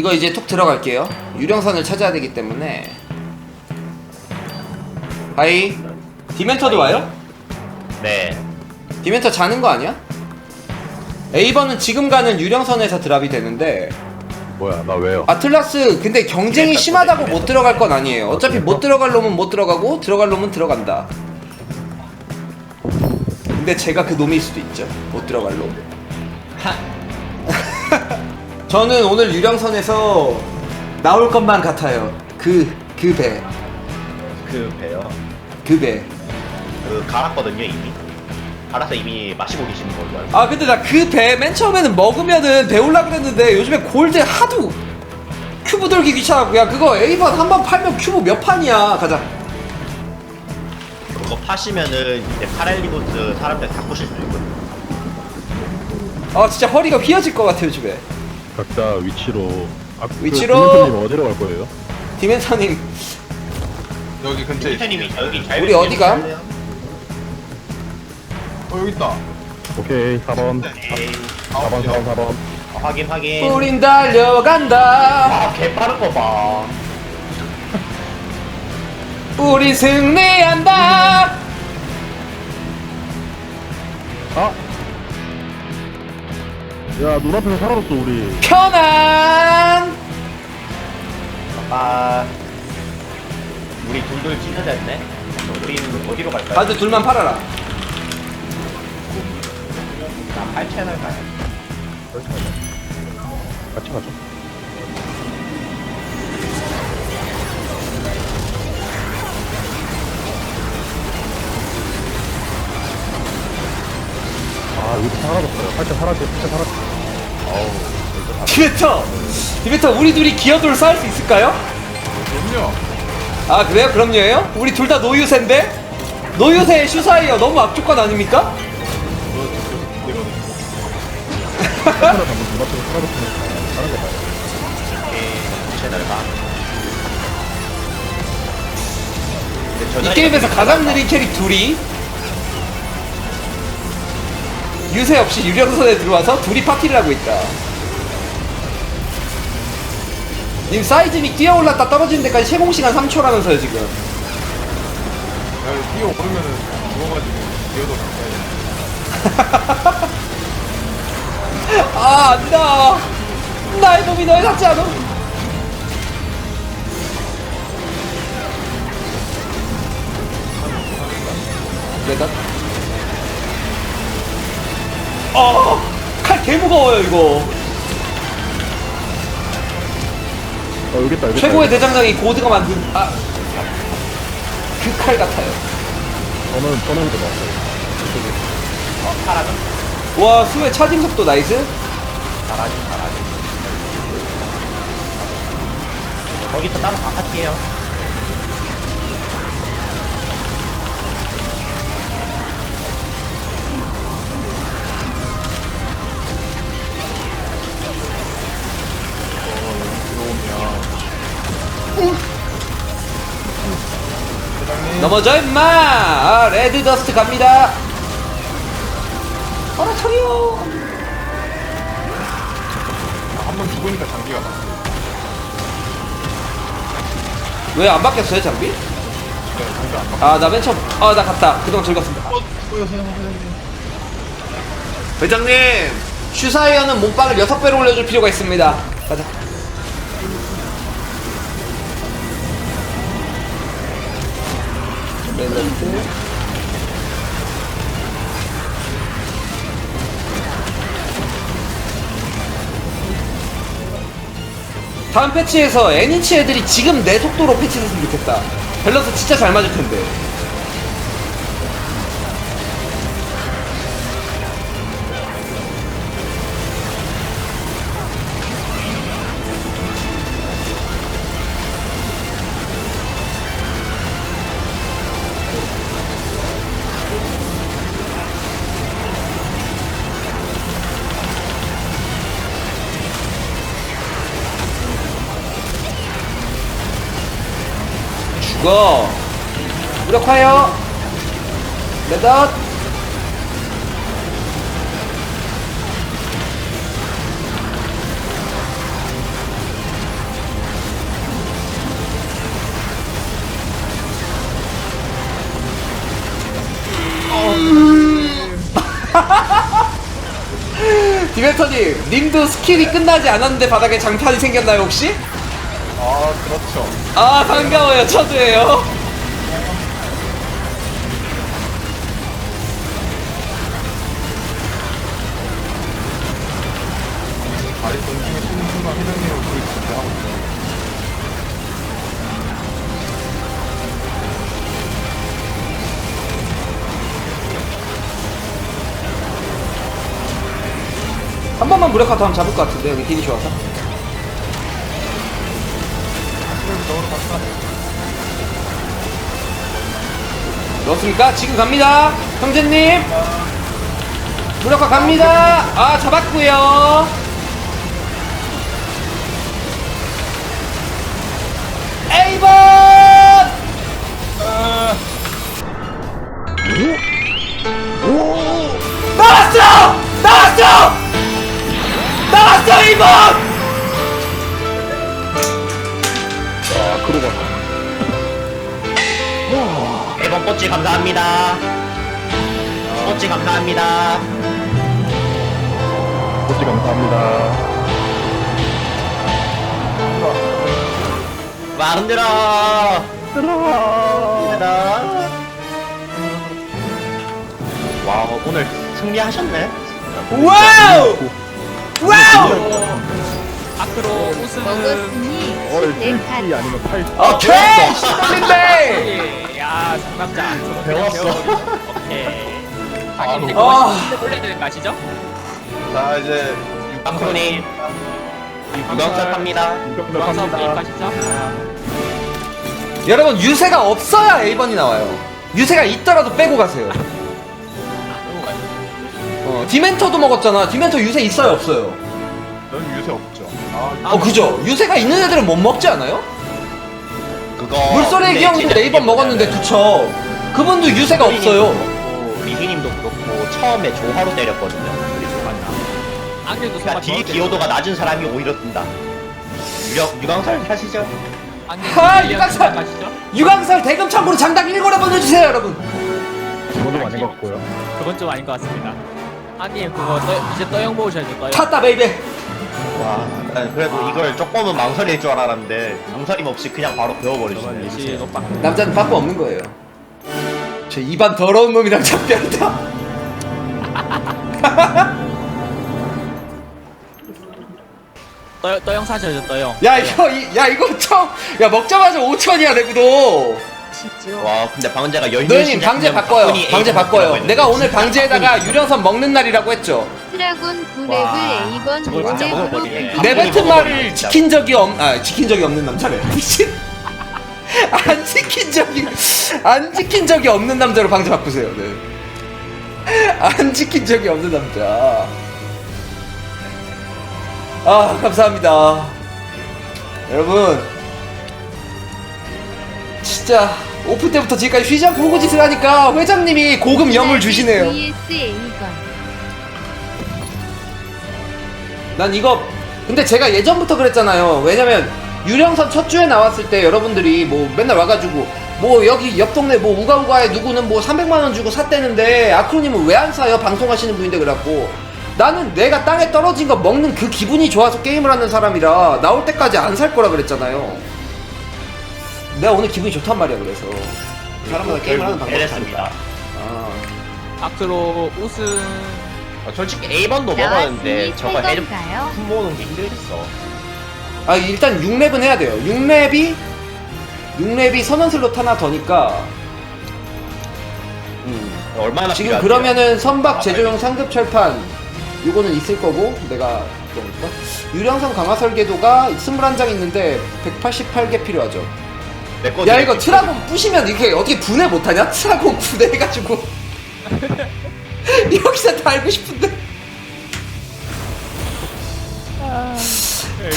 이거 이제 톡 들어갈게요. 유령선을 찾아야 되기 때문에. 하이. 디멘터도 와요? 네. 디멘터 자는 거 아니야? A번은 지금 가는 유령선에서 드랍이 되는데 뭐야 나 왜요? 아틀라스 근데 경쟁이 심하다고 못 들어갈 건 아니에요. 어차피 못 들어갈 놈은 못 들어가고 들어갈 놈은 들어간다. 근데 제가 그 놈일 수도 있죠. 못 들어갈 놈. 저는 오늘 유령선에서 나올 것만 같아요. 그, 그 배. 그 배요. 그 배. 그 갈았거든요 이미. 갈아서 이미 마시고 계시는 걸로 알고. 아, 근데 나 그 배 맨 처음에는 먹으면은 배울라 그랬는데 요즘에 골드 하도 큐브 돌기 귀찮았고, 야, 그거 A번 한 번 팔면 큐브 몇 판이야. 가자. 그거 파시면은 이제 파렐리고스 사람들 다 부실 수 있거든요. 아, 진짜 허리가 휘어질 것 같아, 요즘에. 각자 위치로 아, 위치로. 님 어디로 갈 거예요? 디멘터님, 여기 근처에 피터님이 있습니다. 여기 잘. 우리 어디 가? 어 여기 있다. 오케이 4번 에이, 4번 4번 4번 어, 확인 확인. 우린 달려간다. 아 개 빠른 거 봐. 우린 승리한다. 아! 야 눈앞에서 사라졌어 우리 편안. 아. 우리 둘둘 찢어졌네. 우리는 어디로 갈까요? 다들 둘만 팔아라. 나 8채널 가요. 같이 가죠 아 여기 사라졌어요 팔자 사라졌어 팔자 사라졌어 디멘터, 디멘터, 우리 둘이 기어돌 쌓을 수 있을까요? 그럼요. 아 그래요? 그럼요예요? 우리 둘 다 노유세인데? 노유세 슈사이어 너무 앞쪽관 아닙니까? 사라졌어 눈앞에서 사라졌으니까 다른 거 봐요 오케이. 채널 가. 근데 저 이 자리가 게임에서 가장. 느린 캐릭 둘이 유세 없이 유령선에 들어와서 둘이 파티를 하고 있다. 님 사이즈닉 뛰어올랐다 떨어지는 데까지 세공시간 3초라면서요 지금. 야 뛰어 오르면은 누워가지고 뛰어도 가까이. 아 안다. 나의 몸이 너의 같지 않아. 내가 어, 칼 개무거워요 이거. 어 여기 있다 최고의 여기 있다. 대장장이 고드가 만든 아. 그 칼 같아요. 저는 저는 좀 왔어요 어, 사라져. 와 수의 차징 속도 나이스. 잘하지, 잘하지. 거기서 따로 다 파티해요. 넘어져 임마. 아, 레드 더스트 갑니다. 어라터리오. 한번 죽으니까 장기가 나. 왜안 바뀌었어요 장비? 네, 장기 안 나. 아나 맨 처음 아 나 갔다 그동안 즐겁습니다 어. 회장님 슈사이어는 몸빵을 6배로 올려줄 필요가 있습니다 다음 패치에서 애니치 애들이 지금 내 속도로 패치됐으면 좋겠다. 밸런스 진짜 잘 맞을 텐데 고! 무력화요! 레덧! 디벨터님, 님도 스킬이 끝나지 않았는데 바닥에 장판이 생겼나요, 혹시? 아 그렇죠. 아 반가워요. 저도예요. 한 번만 무력화 더 하면 잡을 것 같은데 여기 딜이 좋아서 넣었습니까? 지금 갑니다 형제님 무력화 갑니다 아 잡았고요 에이번 나왔어! 나왔어! 나왔어 이번! 꽃지 감사합니다. 꽃지 감사합니다. 고지 감사합니다 와 흔들어. 흔들어. 와 오늘 승리하셨네. 와우! 와우! 앞으로 우승 먹었으니 어내 7이 칸. 아니면 8 오케이! 시달린데! 예, 야 상남자 그냥 배웠어. 배워버리고. 오케이 하긴 아. 올려야 되는 거 아시죠? 자 이제 방송님 유광섭합니다. 유광석 감사합니다 게임하시죠? 여러분 유세가 없어야 A번이 나와요 유세가 있더라도 빼고 가세요 어, 디멘터도 먹었잖아 디멘터 유세 있어요 없어요? 아어 그죠? 유세가 있는 애들은 못 먹지 않아요? 그거 물소리 기 형도 진짜 네이번 먹었는데 두쳐 그분도 유세가 없어요 리히님도 그렇고 처음에 조화로 때렸거든요. 그리고. 안경도 그러니까 딜 기여도가 낮은 사람이 오히려 뜬다. 유력 유광설 하시죠. 하, 유광석! 가시죠? 유광설 대금 참고로 장당 1골에 보내주세요 여러분 그건 좀 아닌 것 같고요 그건 좀 아닌 것 같습니다. 아님 그거 떠, 이제 떠영 모으셔야죠 떠영. 찼다 베이베 와, 난 그래도 이걸 조금은 망설일 줄 알았는데 망설임 없이 그냥 바로 배워버리시네. 이시 녹박. 남자는 바꾸 없는 거예요. 저 입안 더러운 놈이랑 작별이다. 떠 떠영 사셔야죠 떠영. 야 이거 이- 야 이거 처야 먹자마자 5천이야 내구도 와, 근데 방제가 열몇 노현님 방제 바꿔요. 방제 바꿔요. 내가 오늘 방제에다가 유령선 먹는 날이라고 했죠. 드라군 와, 9렙을 A번 저걸 진짜 오늘부로 먹어버리네. 뵙- 내 뱉은 말을. 지킨 적이 없, 아 지킨 적이 없는 남자래 미친 안 지킨 적이 안 지킨 적이 없는 남자로 방제 바꾸세요 네 안 지킨 적이 없는 남자. 아 감사합니다. 여러분 진짜 오픈 때부터 지금까지 쉬지 않고 호구짓을 하니까 회장님이 고급 염을 주시네요 vs A번. 난 이거 근데 제가 예전부터 그랬잖아요. 왜냐면 유령선 첫 주에 나왔을 때 여러분들이 뭐 맨날 와가지고 뭐 여기 옆 동네 뭐 우가우가에 누구는 뭐 300만 원 주고 샀대는데 아크로님은 왜 안 사요? 방송하시는 분인데 그래갖고 나는 내가 땅에 떨어진 거 먹는 그 기분이 좋아서 게임을 하는 사람이라 나올 때까지 안 살 거라 그랬잖아요. 내가 오늘 기분이 좋단 말이야 그래서 사람마다 게임을 하는 방법이. 다르다. 아. 앞으로 우승 아, 솔직히 A번도 먹었는데 저거 해좀 탈건가요? 모으는 게 힘들겠어. 아 일단 6렙은 해야 돼요 6렙이 6렙이 선언 슬롯 하나 더니까 음. 얼마나 지금 필요하세요? 그러면은 선박 제조용 상급 철판 요거는 있을 거고 내가 유령선 강화 설계도가 21장 있는데 188개 필요하죠 내거 야. 이거 트라곤 부시면 이렇게 어떻게 분해 못하냐? 트라곤 분해해가지고 여기서 다 알고 싶은데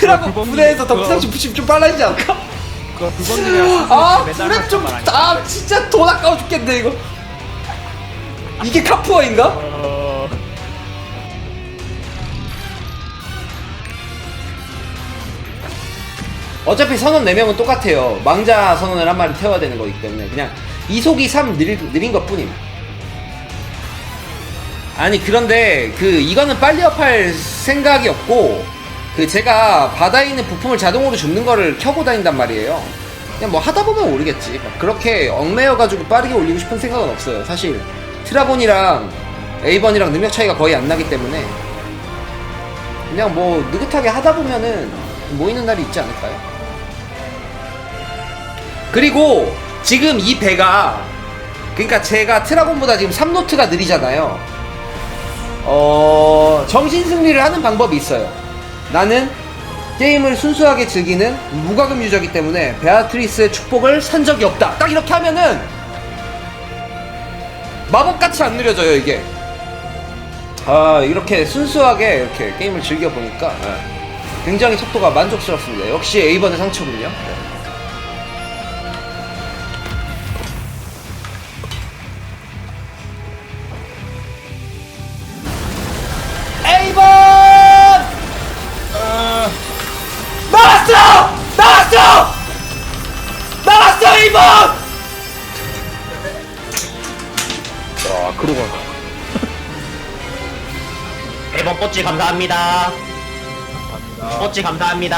트라곤 분해해서 덕상시 부시면 좀 빨라지지 않을까? 그거 아 그래 하는 좀말 아니야? 아 진짜 돈 아까워 죽겠네 이거 이게 카푸어인가? 어... 어차피 선언 4명은 똑같아요 망자 선언을 한 마리 태워야 되는 거기 때문에 그냥 이속이 3 느린, 느린 것 뿐임 아니 그런데 그 이거는 빨리 업할 생각이 없고 그 제가 바다에 있는 부품을 자동으로 줍는 거를 켜고 다닌단 말이에요. 그냥 뭐 하다 보면 오르겠지. 막 그렇게 얽매여 가지고 빠르게 올리고 싶은 생각은 없어요. 사실 트라본이랑 A번이랑 능력 차이가 거의 안 나기 때문에 그냥 뭐 느긋하게 하다 보면은 모이는 날이 있지 않을까요? 그리고 지금 이 배가 그러니까 제가 트라곤보다 지금 3노트가 느리잖아요. 어, 정신 승리를 하는 방법이 있어요. 나는 게임을 순수하게 즐기는 무과금 유저이기 때문에 베아트리스의 축복을 산 적이 없다. 딱 이렇게 하면은 마법같이 안 느려져요, 이게. 아, 이렇게 순수하게 이렇게 게임을 즐겨보니까 예, 굉장히 속도가 만족스럽습니다. 역시 A번의 상처군요. 뽀찌 감사합니다. 뽀찌 감사합니다.